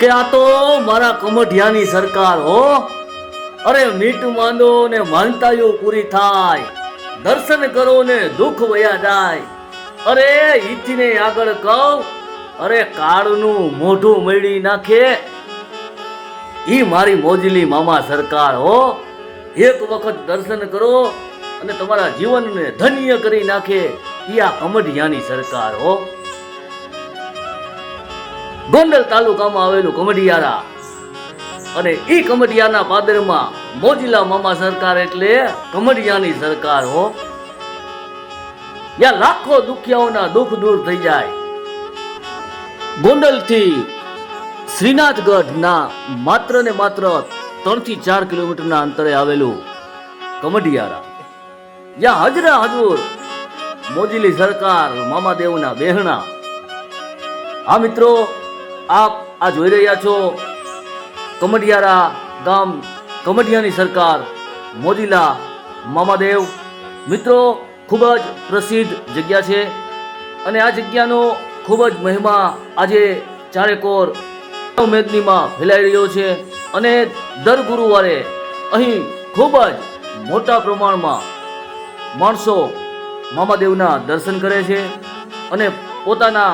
કે આ તો મારા કમઢિયાની સરકાર હો. અરે મીટ માંડો ને માનતાયો પૂરી થાય. દર્શન કરો ને દુઃખ વયા જાય. અરે ઈથીને આગળ કહું, અરે કાળનું મોઢું મળી નાખે. ઈ મારી મોજલી મામા સરકાર હો. એક વખત દર્શન કરો અને તમારા જીવનને ધન્ય કરી નાખે ઈ આ કમઢિયાની સરકાર હો. ગોંડલ તાલુકામાં આવેલું કમડિયારા અને એ કમડિયાના પાદરમાં મોજીલા મામા સરકાર એટલે કમડિયાની સરકાર હો. યા લાખો દુખિયાઓના દુઃખ દૂર થઈ જાય. ગોંડલથી શ્રીનાથગઢના માત્ર ને માત્ર ત્રણથી ચાર કિલોમીટરના અંતરે આવેલું કમડિયારા જ્યાં હજરા હજુર મોજીલી સરકાર, મામાદેવના બેહણા. આ મિત્રો આપ આ જોઈ રહ્યા છો કમડિયારા ગામ કમડિયાની સરકાર મોદીલા મામાદેવ. મિત્રો, ખૂબ જ પ્રસિદ્ધ જગ્યા છે અને આ જગ્યાનો ખૂબ જ મહિમા આજે ચારેકોર મેદનીમાં ફેલાઈ રહ્યો છે અને દર ગુરુવારે અહીં ખૂબ જ મોટા પ્રમાણમાં માણસો મામાદેવના દર્શન કરે છે અને પોતાના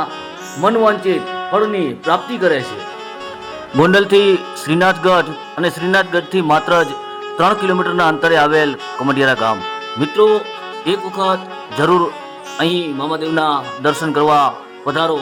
મનવાંચિત ફળની પ્રાપ્તિ કરે છે. ગોંડલથી શ્રીનાથગઢ અને શ્રીનાથગઢથી માત્ર જ ત્રણ કિલોમીટરના અંતરે આવેલ કમડિયારા ગામ. મિત્રો, એક વખત જરૂર અહીં મામાદેવના દર્શન કરવા પધારો